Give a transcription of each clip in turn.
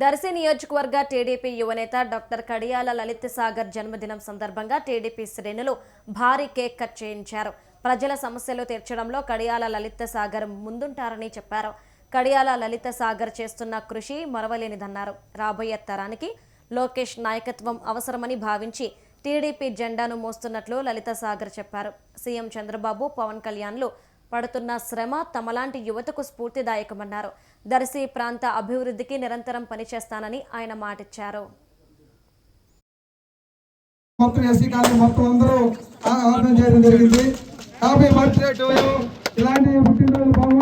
దర్శి నియోజకవర్గ టీడీపీ యువనేత డాక్టర్ కడియాల లలిత్ సాగర్ జన్మదినం సందర్భంగా టీడీపీ శ్రేణులు భారీ కేక్ కట్ చేయించారు. ప్రజల సమస్యలు తీర్చడంలో కడియాల లలిత్ సాగర్ ముందుంటారని చెప్పారు. కడియాల లలిత సాగర్ చేస్తున్న కృషి మరవలేనిదన్నారు. రాబోయే తరానికి లోకేష్ నాయకత్వం అవసరమని భావించి టీడీపీ జెండాను మోస్తున్నట్లు లలిత సాగర్ చెప్పారు. సీఎం చంద్రబాబు పవన్ కళ్యాణ్లు పడుతున్న శ్రమ తమలాంటి యువతకు స్ఫూర్తిదాయకమన్నారు. దర్శి ప్రాంత అభివృద్ధికి నిరంతరం పనిచేస్తానని ఆయన మాటిచ్చారు. మొత్తం ఎస్సీ కాలనీ మొత్తం అందరూ ఆహ్వానం చేయడం జరిగింది. కాబట్టి ఇలాంటి పుట్టినరోజు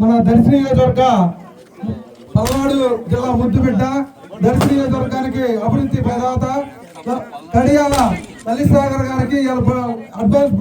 మన దర్శి నియోజకవర్గ పల్నాడు జిల్లా ముద్దుబిడ్డ దర్శి నియోజకవర్గానికి అభివృద్ధి ప్రదాత కడియాల తల్లిసాగర్ గారికి అడ్వాన్స్